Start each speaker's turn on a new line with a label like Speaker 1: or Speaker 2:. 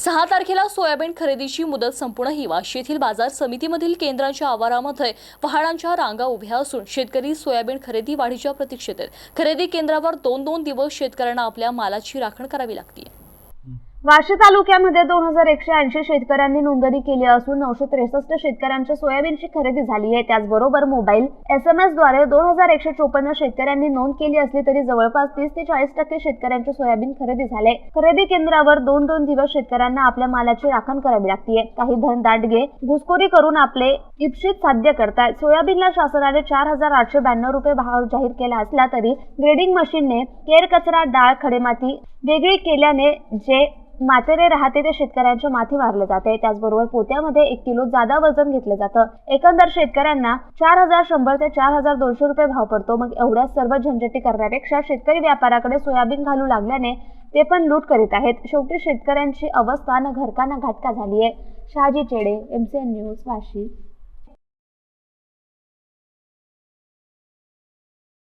Speaker 1: सहा तारखेला सोयाबीन खरेदीची मुदत संपूनही वाशी येथील बाजार समितीमधील केंद्रांच्या आवारामध्ये वाहनांच्या रांगा उभ्या असून शेतकरी सोयाबीन खरेदी वाढीच्या प्रतीक्षेत आहेत. खरेदी केंद्रावर दोन दोन दिवस शेतकऱ्यांना आपल्या मालाची राखण करावी लागते
Speaker 2: वाशी तालुक्यामध्ये दोन हजार एकशे ऐंशी शेतकऱ्यांनी नोंदणी केली असून नऊशे त्रेसष्ट शेतकऱ्यांच्या सोयाबीनची खरेदी झाली आहे. त्याचबरोबर मोबाईल एस एम एसद्वारे दोन हजार एकशे चोपन्न शेतकऱ्यांनी नोंद केली असली तरी जवळपास तीस ते चाळीस टक्के शेतकऱ्यांचे सोयाबीन खरेदी झाले. खरेदी केंद्रावर दोन दोन दिवस शेतकऱ्यांना आपल्या मालाची राखण करावी लागते. काही धन दांडगे घुसखोरी करून आपले इप्सित साध्य करतायत. सोयाबीनला शासनाने चार हजार आठशे ब्याण्णव रुपये भाव जाहीर केला असला तरी ग्रेडिंग मशीनने केर कचरा डाळ खडेमाती वेगळी केल्याने जे मातेरे राहते ते शेतकऱ्यांच्या माथी मारले जाते. त्याचबरोबर पोत्यामध्ये एक किलो जादा वजन घेतलं जातं. एकंदर शेतकऱ्यांना चार हजार शंभर ते चार हजार दोनशे रुपये भाव पडतो. मग एवढ्या सर्व झंझटी करण्यापेक्षा शेतकरी व्यापाराकडे सोयाबीन घालू लागल्याने ते पण लूट करीत आहेत. शेवटी शेतकऱ्यांची अवस्था न घरका न घाटका झाली आहे शहाजी चेडे एमसीएन न्यूज वाशी.